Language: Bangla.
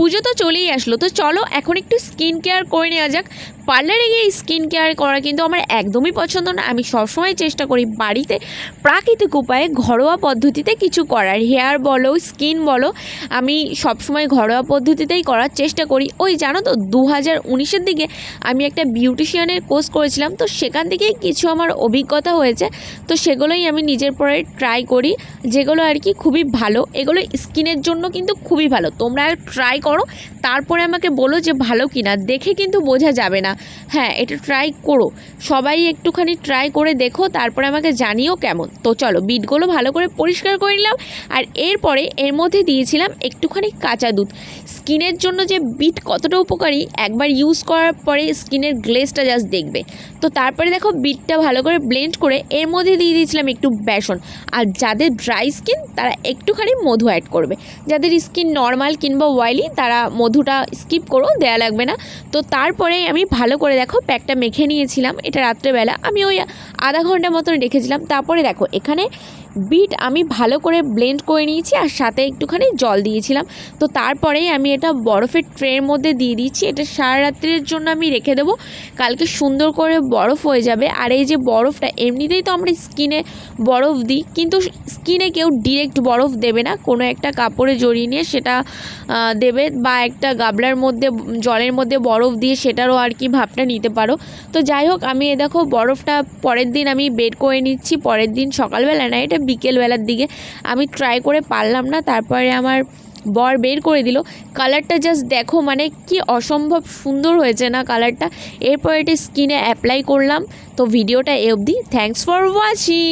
পুজো তো চলেই আসলো তো চলো এখন একটু স্কিন কেয়ার করে নেওয়া যাক। পার্লারে গিয়ে স্কিন কেয়ার করা কিন্তু আমার একদমই পছন্দ না। আমি সবসময় চেষ্টা করি বাড়িতে প্রাকৃতিক উপায়ে ঘরোয়া পদ্ধতিতে কিছু করার। হেয়ার বলো, স্কিন বলো, আমি সবসময় ঘরোয়া পদ্ধতিতেই করার চেষ্টা করি। ওই জানো তো দু হাজার উনিশের দিকে আমি একটা বিউটিশিয়ানের কোর্স করেছিলাম, তো সেখান থেকেই কিছু আমার অভিজ্ঞতা হয়েছে। তো সেগুলোই আমি নিজের পরে ট্রাই করি, যেগুলো আর কি খুবই ভালো। এগুলো স্কিনের জন্য কিন্তু খুবই ভালো। তোমরা ট্রাই করো, তারপরে আমাকে বলো যে ভালো কিনা। দেখে কিন্তু বোঝা যাবে না। হ্যাঁ এটা ট্রাই করো। সবাই একটুখানি ট্রাই করে দেখো, তারপরে আমাকে জানিও কেমন। তো চলো বিটগুলো ভালো করে পরিষ্কার করে নিলাম, আর এরপরে এর মধ্যে দিয়েছিলাম একটুখানি কাঁচা দুধ। স্কিনের জন্য যে বিট কতটা উপকারী, একবার ইউজ করার পরে স্কিনের গ্লেজটা জাস্ট দেখবে। তো তারপরে দেখো বিটটা ভালো করে ব্লেন্ড করে এর মধ্যে দিয়ে দিয়েছিলাম একটু বেসন। আর যাদের ড্রাই স্কিন তারা একটুখানি মধু অ্যাড করবে। যাদের স্কিন নর্মাল কিংবা অয়েলি তারা মধুটা স্কিপ করো, দেয়া লাগবে না। তো তারপরে আমি ভালো করে দেখো, প্যাকটা মেখে নিয়েছিলাম। এটা রাত্রেবেলা। আমি ওই আধা ঘণ্টা মতন রেখেছিলাম। তারপরে দেখো, এখানে বিট আমি ভালো করে ব্লেন্ড করে নিয়েছি আর সাথে একটুখানি জল দিয়েছিলাম। তো তারপরেই আমি এটা বরফের ট্রের মধ্যে দিয়ে দিচ্ছি। এটা সারা রাত্রির জন্য আমি রেখে দেবো। কালকে সুন্দর করে বরফ হয়ে যাবে। আর এই যে বরফটা, এমনিতেই তো আমরা স্কিনে বরফ দিই, কিন্তু স্কিনে কেউ ডিরেক্ট বরফ দেবে না। কোনো একটা কাপড়ে জড়িয়ে নিয়ে সেটা দেবে বা একটা গাবলার মধ্যে, জলের মধ্যে বরফ দিয়ে সেটারও আর কি ভাবটা নিতে পারো। তো যাই হোক, আমি এ দেখো বরফটা পরের দিন আমি বের করে নিচ্ছি। পরের দিন সকালবেলা না, এটা বিকেলবেলার দিকে। আমি ট্রাই করে পারলাম না, তারপরে আমার বর বের করে দিল। কালারটা জাস্ট দেখো মানে কি অসম্ভব সুন্দর হয়েছে না কালারটা এরপর এটা স্কিনে অ্যাপ্লাই করলাম। তো ভিডিওটা এ অবধি। Thanks for watching